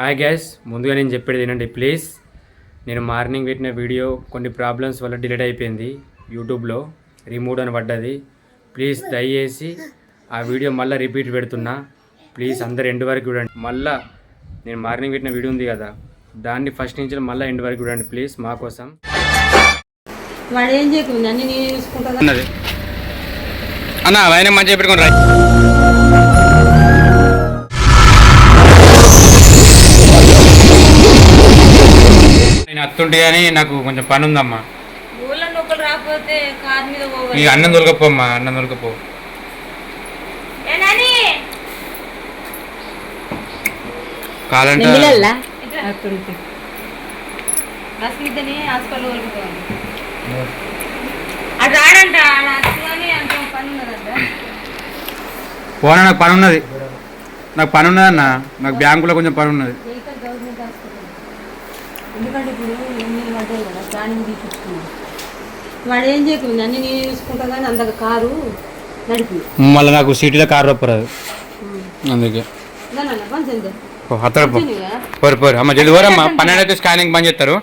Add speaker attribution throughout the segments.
Speaker 1: Hi gas ముందుగా నేను చెప్పేది ఏంటంటే ప్లీజ్ నేను మార్నింగ్ పెట్టిన వీడియో కొన్ని ప్రాబ్లమ్స్ వల్ల డిలీట్ అయిపోయింది యూట్యూబ్లో రిమూవ్ అని పడ్డది. ప్లీజ్ దయచేసి ఆ వీడియో మళ్ళీ రిపీట్ పెడుతున్నా. ప్లీజ్ అందరు ఎండ్ వరకు చూడండి. మళ్ళా నేను మార్నింగ్ పెట్టిన వీడియో ఉంది కదా దాన్ని ఫస్ట్ నుంచి మళ్ళీ ఎండ్ వరకు చూడండి ప్లీజ్ మా కోసం.
Speaker 2: అన్న
Speaker 1: ఆయన మంచిగా పెట్టుకుని రా. నేను అత్తుంటే కానీ నాకు కొంచెం పని ఉందమ్మా
Speaker 2: ఊళ్ళో నొక్కలు రాకపోతే కార్ మీద పోవాలి.
Speaker 1: ఇక అన్నం దొరకపోమ్మా అన్నం దొరకపో? కాలంటే.
Speaker 2: పని
Speaker 1: నాకు పని ఉన్నది నాకు పని ఉన్నది అన్న నాకు బ్యాంకులో కొంచెం పని ఉన్నది
Speaker 2: ఎందుకంటే ఇప్పుడు ఎన్ని పడ్డాయి కదా ప్లానింగ్ తీపించుకున్నాం వాడు ఏం చేయకుండా అన్ని నేను చూసుకుంటా కానీ అందక కారు నడిపి
Speaker 1: మళ్ళీ నాకు సిటీలో కారు రప్పరాదు అందుకే.
Speaker 2: తినుగా.
Speaker 1: పోరు పోరు. అమ్మ జల్ది పోరమ్మా పన్నెండు అయితే స్కానింగ్ బంద్ చేస్తారు.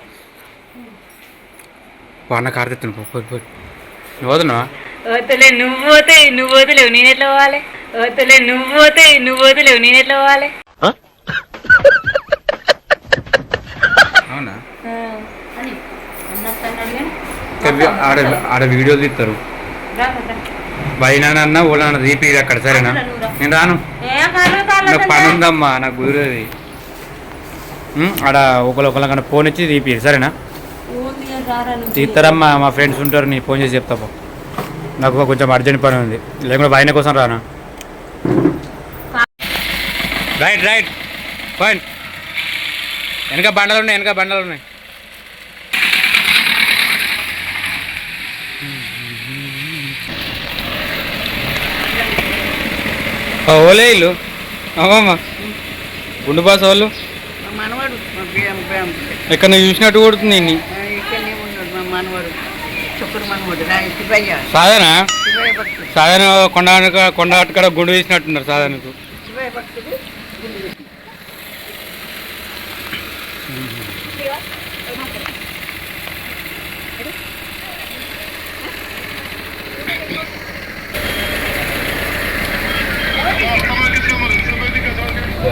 Speaker 1: అన్న కారు తెత్తును పోరు పోరు. నువ్వు వదునా
Speaker 2: వద్దులే నువ్వు పోతే నువ్వు వదిలేవు నేను ఎట్లా పోవాలి? వద్దులే నువ్వు పోతే నువ్వు వదిలేవు నేను ఎట్లా పోవాలి
Speaker 1: అవునా
Speaker 2: అని అన్నట్టు అన్నాడు కానీ
Speaker 1: ఇంకా ఆడ వీడియోలు తీస్తారు.
Speaker 2: రా, రా.
Speaker 1: బయనాన్న ఓళ్ళన్న తీపి అక్కడ సరేనా? నేను రాను. నాకు పని ఉందమ్మా నాకు కుదిరేది. ఆడ ఒకరు ఒకళ్ళ కన్నా ఫోన్ ఇచ్చి తీపి సరేనా. తీస్తారమ్మా మా ఫ్రెండ్స్ ఉంటారు నీ ఫోన్ చేసి చెప్తా పో. నాకు కొంచెం అర్జెంట్ పని ఉంది. లేకుంటే బయన కోసం రానా? రైట్ రైట్ ఫైన్ వెనక బండలు ఉన్నాయి వెనక బండలు ఉన్నాయి. ఓలే ఇల్లు. అవమ్మా గుండు బాస్ వాళ్ళు. ఎక్కడ నువ్వు చూసినట్టు కొడుతుంది ఇన్ని సాధన? సాధన కొండ కొండ అటుకడ గుండు వేసినట్టున్నారు సాధనకు.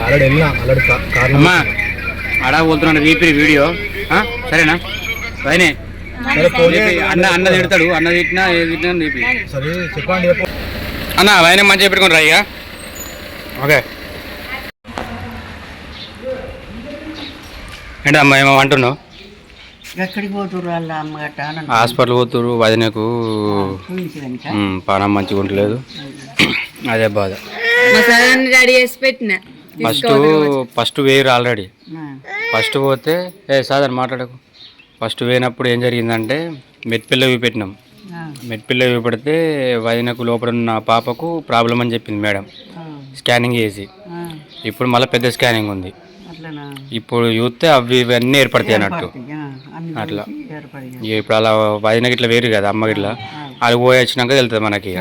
Speaker 3: ఆల్రెడీ వెళ్ళినా ఆల్రెడీ కారణం
Speaker 1: అమ్మా ఆడా పోతున్నాడు రీపీ వీడియో? సరేనా? పైనే.
Speaker 3: సరే.
Speaker 1: అన్న అన్న తిడతాడు. అన్న తిట్టినా ఏది తిట్టినా రీపీ
Speaker 3: సరే చెప్పండి చెప్పు.
Speaker 1: అన్న ఆయన మంచిగా పెట్టుకుని రాయ్యా ఓకే. ఏంటి అమ్మా ఏమో అంటున్నావు?
Speaker 4: ఎక్కడికి పోతురు వాళ్ళ అమ్మగట్ట అని
Speaker 1: హాస్పిటల్ పోతురు వదినకు. పానం మంచిగా ఉండలేదు. అదే బాధ.
Speaker 2: రెడీ చేసి పెట్టిన.
Speaker 1: ఫస్ట్ ఫస్ట్ వేరు ఆల్రెడీ ఫస్ట్ పోతే ఏ సాధారణ మాట్లాడకు. ఫస్ట్ పోయినప్పుడు ఏం జరిగిందంటే మెట్పిల్ల చూపెట్టినాం మెట్పిల్ల చూపెడితే వదినకు లోపల ఉన్న పాపకు ప్రాబ్లం అని చెప్పింది మేడం. స్కానింగ్ చేసి. ఇప్పుడు మళ్ళీ పెద్ద స్కానింగ్ ఉంది. ఇప్పుడు చూస్తే అవి ఇవన్నీ ఏర్పడతాయి అన్నట్టు. అట్లా. ఇప్పుడు అలా వదినకి ఇట్లా వేరు కదా అమ్మ ఇట్లా అది పోయి వచ్చినాక వెళ్తుంది మనకి.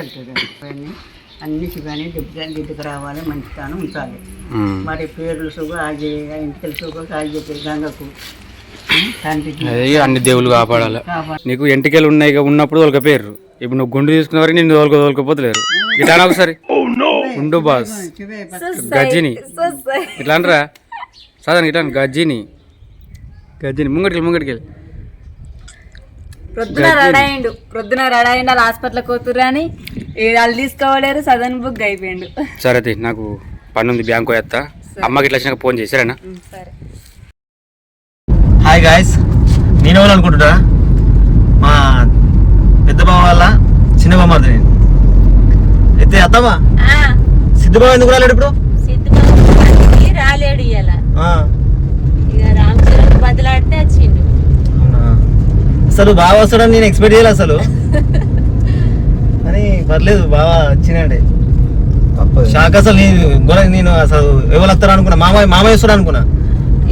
Speaker 4: అన్ని శివాని దిబ్బకాయలు దిద్దుకు రావాలి మంచితాను ఉంచాలి
Speaker 1: ఉమ్.
Speaker 4: మరి పేర్లు సుగ ఆజేయ ఇంటికి సుగ ఆజేయ గంగకు
Speaker 1: అన్ని దేవుళ్ళు కాపాడాలి. నీకు ఎంటికలు ఉన్నాయి ఇక ఉన్నప్పుడు తోలుక పేరు ఇప్పుడు నువ్వు గుండు తీసుకున్న వరకు నేను తోలుక తోలుకపోతలేరు. ఇట్లా ఒకసారి. గుండు బాస్. గజ్జిని. ఇట్లా అనరా? సాధారణ ఇట్లా గజ్జిని. గజ్జిని. ముంగటికి ముంగటికి
Speaker 2: ప్రొద్దున రడాయిండు. ప్రొద్దున రడాయిండు వాళ్ళ హాస్పిటల్కి పోతుర్రు అని. వాళ్ళు తీసుకోవలేరు సదన్ బుక్ అయిపోయిండు.
Speaker 1: సరే నాకు పని ఉంది బ్యాంకు పోయేస్తా అమ్మకి ఇట్లా వచ్చినాక ఫోన్ చేసారేనా
Speaker 2: సరే.
Speaker 3: హాయ్ గాయస్ నేను ఎవరు అనుకుంటున్నా మా పెద్ద బావ వాళ్ళ చిన్న మరిది నేను అయితే అత్తమ్మా సిద్ధబావ ఎందుకు రాలేడు ఇప్పుడు?
Speaker 2: రాలేడు బదిలాడితే వచ్చిండు.
Speaker 3: అసలు బాగా వస్తాడని నేను ఎక్స్పెక్ట్ చేయలేదు అసలు. పర్లేదు బాగా వచ్చినాడే. షాక్ అసలు నేను నేను అసలు ఎవరు వస్తారు అనుకున్నా మామయ్య మామయ్య వస్తాడు అనుకున్నా.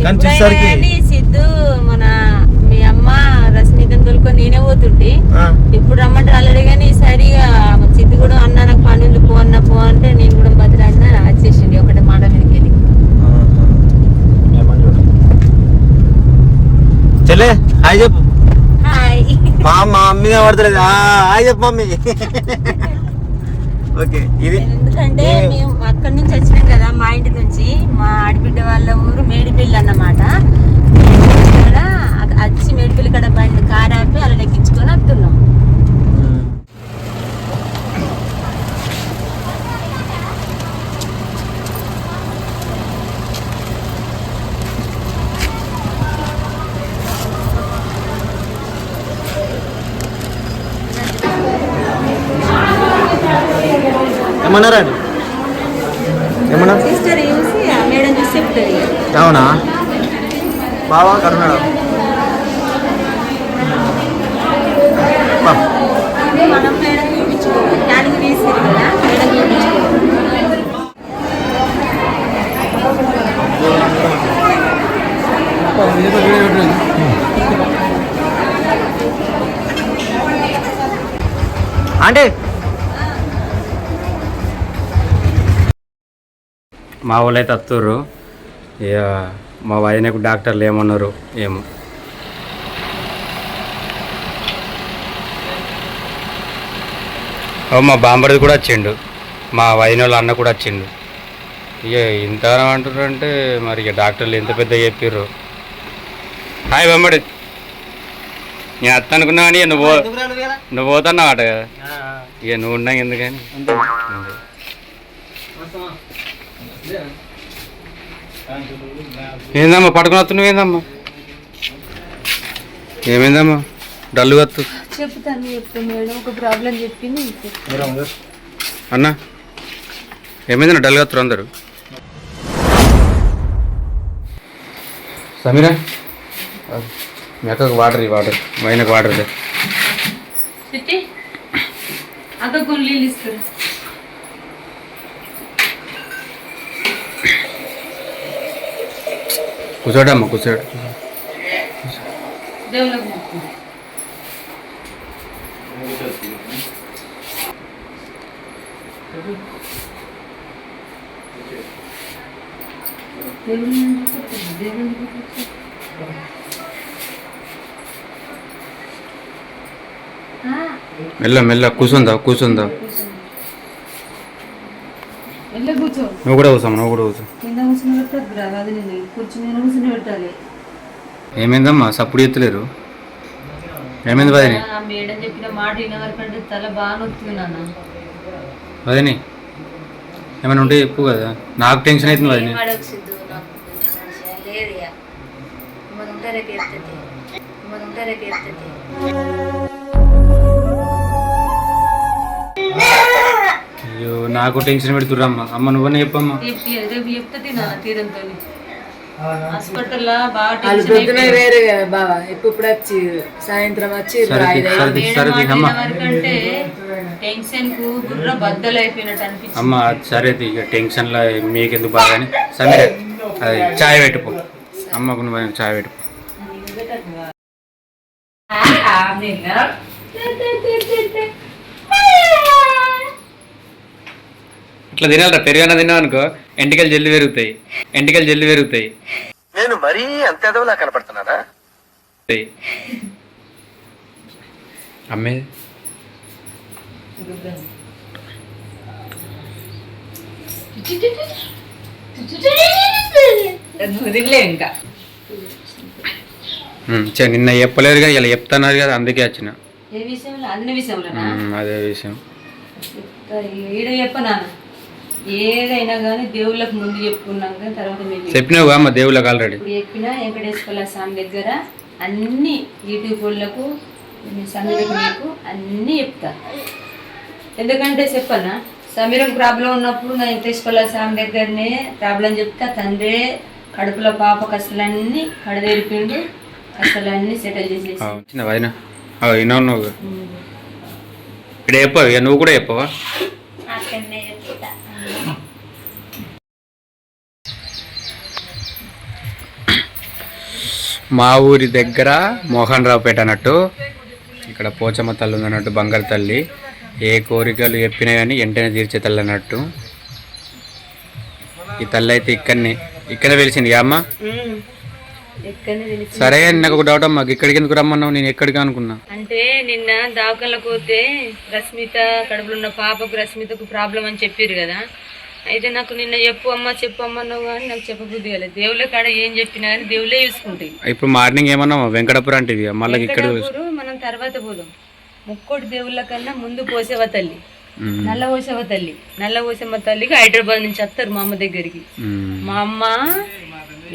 Speaker 3: కానీ చూసేసరికి
Speaker 2: సిద్ధు మన మీ అమ్మ రశ్మితను తోలుకొని నేనే పోతుంటే. ఇప్పుడు రమ్మంటే ఆల్రెడీ కానీ ఈసారి ఇక సిద్ధు కూడా అన్న నాకు పని ఉంది పో అన్న పో అంటే నేను కూడా బదిలాడినా వచ్చేసింది ఒకటే మాట మీదకి వెళ్ళి.
Speaker 3: చెల్లె హాయ్ చెప్పు. మా మా మమ్మీ ఆ, హాయ్ చెప్పు మమ్మీ. ఓకే ఇది.
Speaker 2: ఎందుకంటే మేము అక్కడి నుంచి వచ్చినాం కదా మా ఇంటి నుంచి. మా ఆడబిడ్డ వాళ్ళ ఊరు మేడిపల్లి అన్నమాట. వచ్చి మేడిపల్లి కడ బండి కార్ ఆపి అలా లెక్కించుకొని వస్తున్నాం.
Speaker 3: ఏమన్నారా? ఏమన్నా అవునా? బావా కరుణాడు
Speaker 2: మనం మేడం చూపించుకోవాలి దానికి తీసుకెళ్ళి కదా మేడం చూపించుకోవాలి
Speaker 3: అంటే
Speaker 1: మా వాళ్ళు అయితే వస్తుర్రు ఇక మా వదినకు డాక్టర్లు ఏమన్నారు? ఏమో. ఓ మా బాంబడిది కూడా వచ్చిండు. మా వదిన వాళ్ళ అన్న కూడా వచ్చిండు. ఇక ఇంత అంటారు అంటే మరి ఇక డాక్టర్లు ఎంత పెద్ద చెప్పిర్రు. హాయ్ బాంబడి. నేను అత్త అనుకున్నా కానీ నువ్వు పో- నువ్వు పోతున్నావు అట కదా ఇక నువ్వు ఉన్నాక ఎందుకని? అంతే. ఏందమ్మా పడుకుని వస్తున్నావు ఏందమ్మా? ఏమైందమ్మా? డల్లు వత్తు
Speaker 2: చెప్తాను చెప్తాను మేడం ఒక ప్రాబ్లం చెప్పింది
Speaker 1: అన్న ఏమైందన్న డల్ వస్తారు అందరు? సమీరా మీ అక్కకు వాటర్ వాటర్. వైనకు వాటర్ ఇదే.
Speaker 2: చిట్టి అక్క కొన్ని నీళ్ళు ఇస్తారు
Speaker 1: కూర్చోడమ్మా కూర్చోడు మెల్ల మెల్ల కూర్చుందా కూర్చుందా
Speaker 2: వెళ్ళి కూర్చో
Speaker 1: నువ్వు కూడా కూర్చోమ్మా నువ్వు కూడా కూర్చో.
Speaker 2: కింద కూర్చుని నేను. కూర్చుని పెట్టాలి.
Speaker 1: ఏమైందమ్మా? సప్పుడు ఎత్తలేరు. ఏమైంది వదిని?
Speaker 2: ఆ మేడం చెప్పిన మాట వినవరకంటే తల బాగా నొత్తుంది నాన్న.
Speaker 1: వదిని ఏమైనా ఉంటే చెప్పు కదా. నాకు టెన్షన్ అవుతుంది వదిని.
Speaker 5: అడగసిద్దు నాకు మంచిగా లేదు ఇక. మరి ఉంటే రేపు మరి ఉంటే రేపు
Speaker 1: నాకు టెన్షన్ పెడుతుర్రమ్మా. అమ్మ నువ్వనే చెప్పమ్మా.
Speaker 2: రేపు రేపు చెప్తుంది నాన్న తీరంతో హాస్పిటల్లో బాగా
Speaker 6: వాళ్ళు
Speaker 2: టెన్షన్
Speaker 6: పొద్దున వేరే కదా బావ. ఇప్పుడు వచ్చి సాయంత్రం వచ్చి
Speaker 1: సరే సరే తీ, సరే తీ, అమ్మ.
Speaker 2: వరకంటే టెన్షన్కు బుర్ర బద్దలు అయిపోయినట్టు అనిపించింది.
Speaker 1: అమ్మ సరే తీ, ఇక టెన్షన్లో మీకెందుకు బాగా అని. సమీర అది చాయ్ పెట్టుకో. అమ్మకు నువ్వు చాయ్ పెట్టుకో. ఇట్లా తినాలరా పెరుగన్న తిన్నావు అనుకో ఎంటికలు జల్లి పెరుగుతాయి ఎంటికలు జల్లి పెరుగుతాయి.
Speaker 3: నేను మరీ అంత ఎదవలా కనపడుతున్నారా.
Speaker 1: అమ్మే.
Speaker 6: ఇంకా.
Speaker 1: నిన్న చెప్పలేరుగా ఇలా చెప్తున్నారు కదా అందుకే వచ్చిన.
Speaker 2: ఏ విషయంలో? అన్ని విషయంలో
Speaker 1: ఉమ్, అదే విషయం.
Speaker 2: ఏదైనా కానీ దేవుళ్ళకి ముందు చెప్పుకున్నాం కానీ తర్వాత మీకు
Speaker 1: చెప్పినావు అమ్మ దేవుళ్ళకి ఆల్రెడీ
Speaker 2: ఇప్పుడు చెప్పిన వెంకటేశ్వర స్వామి దగ్గర అన్ని యూట్యూబ్ వాళ్ళకు సమీరకు అన్నీ చెప్తా. ఎందుకంటే చెప్పనా సమీరకు ప్రాబ్లం ఉన్నప్పుడు నా వెంకటేశ్వర స్వామి దగ్గరనే ప్రాబ్లం చెప్తా. తండ్రే కడుపులో పాప కష్టలన్నీ కడదేరిపిండు కష్టాలన్నీ సెటిల్ చేసేసి.
Speaker 1: నువ్వు కూడా చెప్పవా? మా ఊరి దగ్గర మోహన్ రావుపేట అన్నట్టు ఇక్కడ పోచమ్మ తల్లి ఉంది అన్నట్టు బంగారు తల్లి. ఏ కోరికలు చెప్పినా కానీ వెంటనే తీర్చే తల్లి అన్నట్టు. ఈ తల్లి అయితే ఇక్కడనే ఇక్కడే వెలిసింది అమ్మ? సరే నాకు ఒక డౌట్ అమ్మా ఇక్కడికి ఎందుకు రమ్మన్నావు? నేను ఎక్కడికి అనుకున్నా?
Speaker 2: అంటే నిన్న దావకాలకు పోతే రస్మిత కడుపులో ఉన్న పాపకు రస్మితకు ప్రాబ్లం అని చెప్పారు కదా. అయితే నాకు నిన్న చెప్పు అమ్మ చెప్పు అమ్మ అన్నావు కానీ నాకు చెప్పబుద్ధి కాలేదు. దేవుళ్ళ కాడ ఏం చెప్పినా కానీ దేవుళ్ళే చూసుకుంటాయి
Speaker 1: ఇప్పుడు మార్నింగ్ ఏమన్నావు వెంకటపురం అంటే మళ్ళీ ఇక్కడ
Speaker 2: మనం తర్వాత పోదాం. ముక్కోటి దేవుళ్ళ కన్నా ముందు పోసేవ తల్లి. నల్ల పోసేవ తల్లి. నల్ల పోసేవ తల్లికి హైదరాబాద్ నుంచి వస్తారు మా అమ్మ దగ్గరికి. మా అమ్మ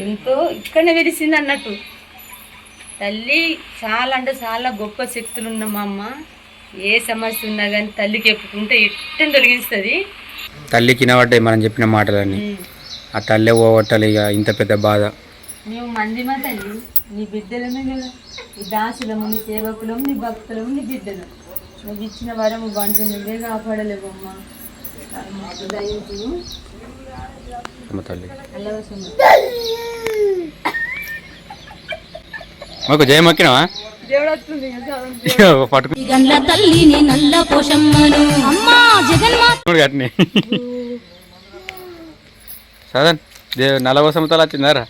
Speaker 2: ఎంతో ఇక్కడనే వెలిసింది అన్నట్టు. తల్లి చాలా అంటే చాలా గొప్ప శక్తులు ఉన్న మా అమ్మ. ఏ సమస్య ఉన్నా కానీ తల్లికి ఎప్పుకుంటే ఇట్టని తొలగిస్తుంది.
Speaker 1: తల్లి కినబడ్డాయి మనం చెప్పిన మాటలన్నీ. ఆ తల్లే పోగొట్టాలి ఇక ఇంత పెద్ద బాధ.
Speaker 2: మేము మంది మా తల్లి నీ బిడ్డలమే కదా. నీ దాసులము నీ సేవకులము నీ భక్తులము నీ బిడ్డలు. నువ్వు ఇచ్చిన వరము బంటు నువ్వే కాపాడలేవమ్మా మాకు దయించు
Speaker 7: గండ్ల తల్లిని నల్ల పోషమ్మను. అమ్మా జగన్మాత
Speaker 1: అట్నే సదన్ దే నలభై సంవత్సరాలు వచ్చిందారా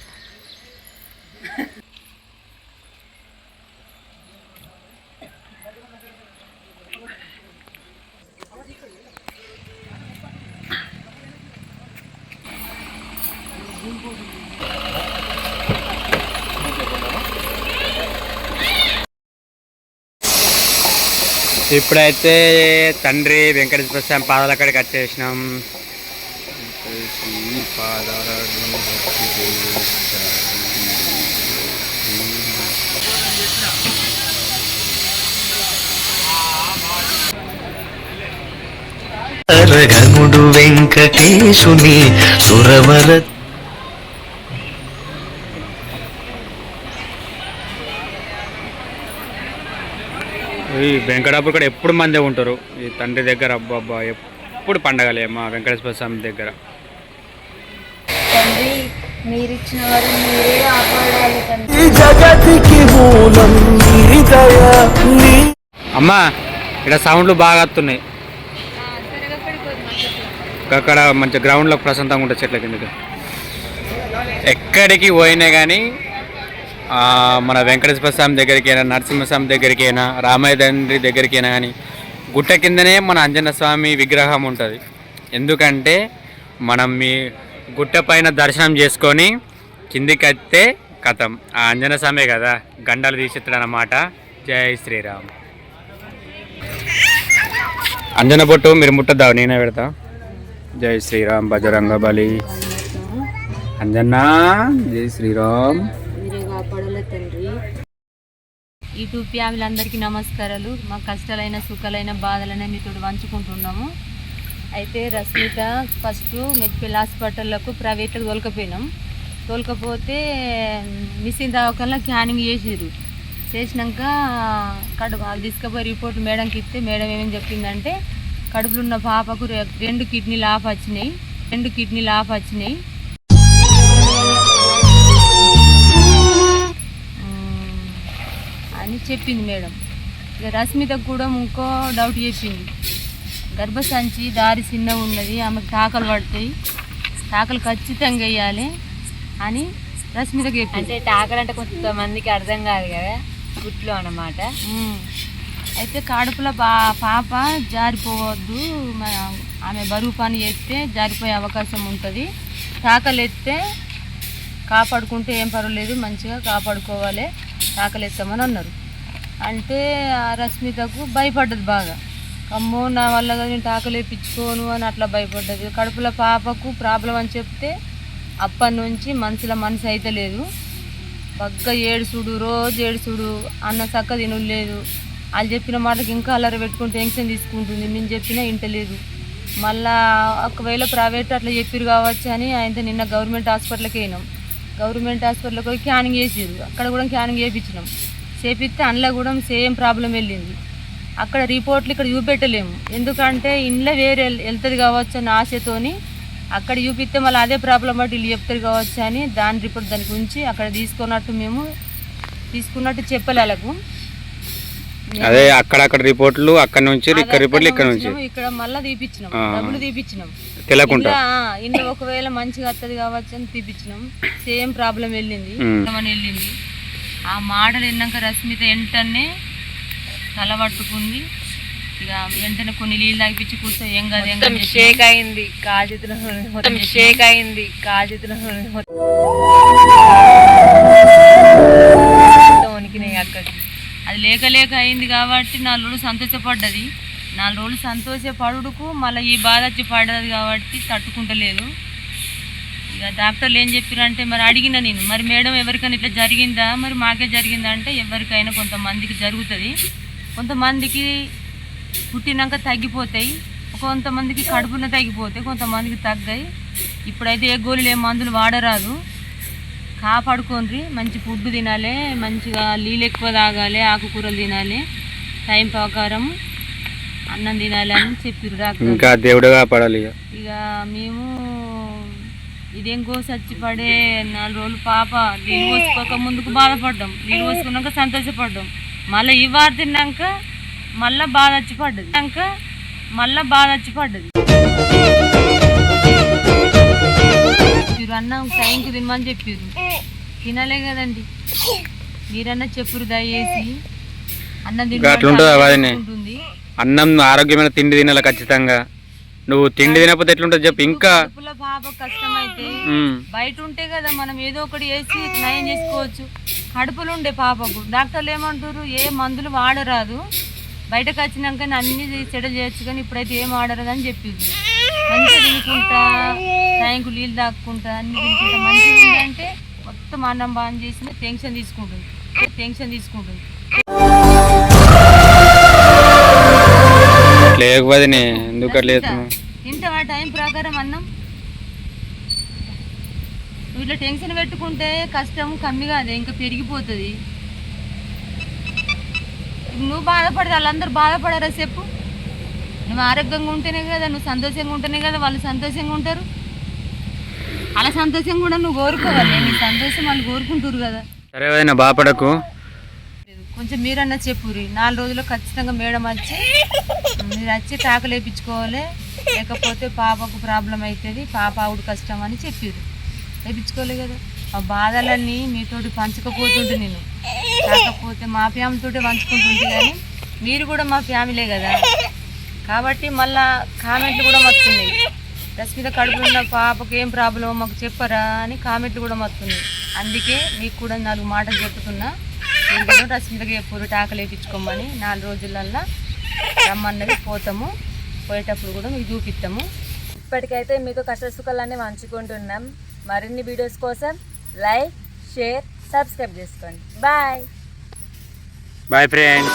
Speaker 1: ఇప్పుడైతే తండ్రి వెంకటేశ్వర స్వామి పాదాల అక్కడికి వచ్చేసినాం. ఈ
Speaker 8: వెంకటేశుని సురవరత్
Speaker 1: ఈ వెంకటాపురం కూడా ఎప్పుడు మందే ఉంటారు? ఈ తండ్రి దగ్గర అబ్బాబ్బా ఎప్పుడు పండగలే మా వెంకటేశ్వర స్వామి దగ్గర.
Speaker 5: తండ్రి మీరిచ్చిన వారు మీరే కాపాడాలి తండ్రి.
Speaker 8: జగతికి మూలం గిరిదయ నీ
Speaker 1: అమ్మా ఇక్కడ సౌండ్లు బాగా వస్తున్నాయి. అక్కడ మంచి గ్రౌండ్లో ప్రశాంతంగా ఉంటుంది చెట్ల కిందకి. ఎక్కడికి పోయినా కానీ మన వెంకటేశ్వర స్వామి దగ్గరికి అయినా నరసింహస్వామి దగ్గరికి అయినా రామయ్య తండ్రి దగ్గరికి అయినా కానీ గుట్ట కిందనే మన అంజన స్వామి విగ్రహం ఉంటుంది. ఎందుకంటే మనం మీ గుట్ట పైన దర్శనం చేసుకొని కిందికి వస్తే కథం. ఆ అంజన స్వామి కదా గండలు తీసిస్తాడు అన్నమాట జై శ్రీరామ్. అంజన బొట్టు మీరు ముట్టద్దావు నేనే పెడతా. జై శ్రీరామ్ బజరంగ బలి. అంజన్నా జై శ్రీరామ్.
Speaker 2: కాపాడాలి తండ్రి. యూట్యూబ్ ఫ్యామిలీలందరికీ నమస్కారాలు. మా కష్టాలైన సుఖాలైన బాధలైన మీతో పంచుకుంటున్నాము. అయితే రష్మిత ఫస్ట్ మెడ్పిల్ హాస్పిటల్లకు ప్రైవేట్లకు తోలుకపోయినాం. తోలుకపోతే మిషన్ దవాఖానలో క్యానింగ్ చేసిర్రు. చేసినాక కడుపు అది తీసుకుపోయి రిపోర్ట్ మేడంకి ఇస్తే మేడం ఏమేమి చెప్పిందంటే కడుపులో ఉన్న పాపకు రెండు కిడ్నీలు ఆఫ్ వచ్చినాయి రెండు కిడ్నీలు ఆఫ్ వచ్చినాయి అని చెప్పింది మేడం. ఇక రశ్మితకు కూడా ఇంకో డౌట్ చెప్పింది గర్భసంచి దారి చిన్న ఉన్నది ఆమెకు తాకలు పడతాయి. తాకలు ఖచ్చితంగా వేయాలి అని రశ్మితకు చెప్పింది
Speaker 9: అంటే టాకర్ అంటే కొంతమందికి అర్థం కాదు కదా గుట్లో అన్నమాట.
Speaker 2: అయితే కడుపులో పా పాప జారిపోవద్దు ఆమె బరువు పని చేస్తే జారిపోయే అవకాశం ఉంటుంది. తాకలు ఎత్తే కాపాడుకుంటే ఏం పర్వాలేదు మంచిగా కాపాడుకోవాలి. ఆకలిస్తామని అన్నారు. అంటే ఆ రశ్మితకు భయపడ్డది బాగా. అమ్మో నా వల్ల నేను తాకలు వేయించుకోను అని అట్లా భయపడ్డది. కడుపులో పాపకు ప్రాబ్లం అని చెప్తే అప్పటి నుంచి మనసులో మనసు అయితే లేదు. బగ్గ ఏడుసుడు రోజు ఏడుసుడు అన్న చక్క తినలేదు వాళ్ళు చెప్పిన మాటకి ఇంకా అల్లరి పెట్టుకుని టెన్షన్ తీసుకుంటుంది. మేము చెప్పినా ఇంటలేదు మళ్ళా ఒకవేళ ప్రైవేట్ అట్లా చెప్పారు కావచ్చు అని ఆయనతో నిన్న గవర్నమెంట్ హాస్పిటల్కి పోయినాం. గవర్నమెంట్ హాస్పిటల్కి పోయి క్యానింగ్ చేసారు అక్కడ కూడా క్యానింగ్ చేయించినాం చేపిస్తే అందులో కూడా సేమ్ ప్రాబ్లం వెళ్ళింది. అక్కడ రిపోర్ట్లు ఇక్కడ చూపెట్టలేము. ఎందుకంటే ఇంట్లో వేరే వెళ్తుంది కావచ్చు అని ఆశతోని అక్కడ చూపిస్తే మళ్ళీ అదే ప్రాబ్లం బట్టి వీళ్ళు చెప్తారు కావచ్చు అని దాని రిపోర్ట్ దానికి ఉంచి అక్కడ తీసుకున్నట్టు మేము తీసుకున్నట్టు చెప్పలే వాళ్ళకు.
Speaker 1: అదే అక్కడక్కడ రిపోర్ట్లు అక్కడ నుంచి ఇక్కడ రిపోర్ట్లు ఇక్కడ నుంచి.
Speaker 2: ఇక్కడ మళ్ళా తీపిచ్చినాం. డబ్బులు తీపిచ్చినాం.
Speaker 1: తెలకుంటా.
Speaker 2: ఇలా ఇంట్లో ఒకవేళ మంచిగా వస్తుంది కావచ్చు అని తీపిచ్చినాం. సేమ్ ప్రాబ్లం వెళ్ళింది. వెళ్ళింది ఆ మాటలు విన్నాక రశ్మిత వెంటనే తల పట్టుకుంది. ఇక వెంటనే కొన్ని నీళ్ళు తాగిపించి కూర్చో ఏం కాదు ఏం కాదు
Speaker 9: షేక్ అయింది. కాజుతున్న మొత్తం షేక్ అయింది. కాజుతున్న మొత్తం
Speaker 2: లేక లేక అయింది కాబట్టి నాలుగు రోజులు సంతోషపడ్డది. నాలుగు రోజులు సంతోషపడుడుకు మళ్ళీ ఈ బాధ వచ్చి పడ్డది కాబట్టి తట్టుకుంటలేదు. ఇక డాక్టర్లు ఏం చెప్పారంటే మరి అడిగిన నేను మరి మేడం ఎవరికైనా ఇట్లా జరిగిందా? మరి మాకే జరిగిందా అంటే ఎవరికైనా కొంతమందికి జరుగుతుంది. కొంతమందికి పుట్టినాక తగ్గిపోతాయి కొంతమందికి కడుపున తగ్గిపోతాయి కొంతమందికి తగ్గాయి. ఇప్పుడైతే ఏ గోళీలు ఏ మందులు వాడరాదు. కాపాడుకోండి మంచి ఫుడ్ తినాలి మంచిగా నీళ్ళు ఎక్కువ తాగాలి ఆకుకూరలు తినాలి. టైం ప్రకారం అన్నం తినాలి అని చెప్పారు డాక్టర్.
Speaker 1: ఇంకా దేవుడుగా పడాలి ఇక.
Speaker 2: మేము ఇదేం కోసి వచ్చి పడే నాలుగు రోజులు పాప నీళ్ళు పోసుకోక ముందుకు బాధపడ్డాం. నీళ్ళు పోసుకున్నాక సంతోషపడ్డాం. మళ్ళీ ఈ వారు తిన్నాక మళ్ళీ బాధ వచ్చి పడ్డది. మళ్ళీ బాధ వచ్చి పడ్డది. మీరు అన్నం టైంకి తినమని చెప్పారు తినలే కదండి. మీరన్నా చెప్పురు దయచేసి అన్నం
Speaker 1: అన్నం ఆరోగ్యమైన తిండి తినాలి ఖచ్చితంగా? నువ్వు తిండి తినకపోతే ఎట్లుంటుంది చెప్పు. ఇంకా
Speaker 2: పాప కష్టమైతే. బయట ఉంటే కదా మనం ఏదో ఒకటి వేసి నయం చేసుకోవచ్చు. కడుపులో ఉండే పాపకు డాక్టర్లు ఏమంటారు ఏ మందులు వాడరాదు. బయటకు వచ్చినాక అన్ని చెడ చేయొచ్చు కానీ ఇప్పుడైతే ఏం వాడరాదు అని చెప్పింది మంచిగా తినుకుంటా టైంకు నీళ్ళు తాక్కుంటా అన్ని తినుకుంటా. మంచిగా ఉందంటే మొత్తం అన్నం బాగా చేసిన టెన్షన్ తీసుకుంటుంది. టెన్షన్ తీసుకుంటుంది. తింటావా టైం ప్రకారం అన్నం. నువ్వు ఇట్లా టెన్షన్ పెట్టుకుంటే కష్టం కమ్మి కాదు ఇంకా పెరిగిపోతుంది. నువ్వు బాధపడితే వాళ్ళందరూ బాధపడారా చెప్పు. నువ్వు ఆరోగ్యంగా ఉంటేనే కదా నువ్వు సంతోషంగా ఉంటేనే కదా వాళ్ళు సంతోషంగా ఉంటారు. అలా సంతోషంగా కూడా నువ్వు కోరుకోవాలి నీ సంతోషం వాళ్ళు కోరుకుంటారు కదా.
Speaker 1: సరే బాపడకు
Speaker 2: కొంచెం మీరన్నా చెప్పురి నాలుగు రోజుల్లో ఖచ్చితంగా మేడం వచ్చి మీరు వచ్చి టాకలు వేయించుకోవాలి లేకపోతే పాపకు ప్రాబ్లం అవుతుంది పాప ఆవిడ కష్టం అని చెప్పారు వేయించుకోలే కదా. ఆ బాధలన్నీ మీతోటి పంచకపోతుంటే నేను. కాకపోతే మా ఫ్యామిలీతోటి పంచుకుంటుంటే కానీ మీరు కూడా మా ఫ్యామిలీ కదా. కాబట్టి మళ్ళా కామెంట్లు కూడా వస్తున్నాయి రశ్మిత కడుపులో ఉన్న పాపకు ఏం ప్రాబ్లం మాకు చెప్పరా అని కామెంట్లు కూడా వస్తున్నాయి అందుకే మీకు కూడా నాలుగు మాటలు చెప్తున్నా. నేను కూడా రశ్మితకి ఎప్పుడు టాకలు వేయించుకోమని నాలుగు రోజులల్లా రమ్మన్నది పోతాము. పోయేటప్పుడు కూడా మీకు చూపిస్తాము
Speaker 9: ఇప్పటికైతే మీకు కష్ట సుఖాలన్నీ పంచుకుంటున్నాం. మరిన్ని వీడియోస్ కోసం లైక్ షేర్ సబ్స్క్రైబ్ చేసుకోండి. బాయ్!
Speaker 1: Bye, friends.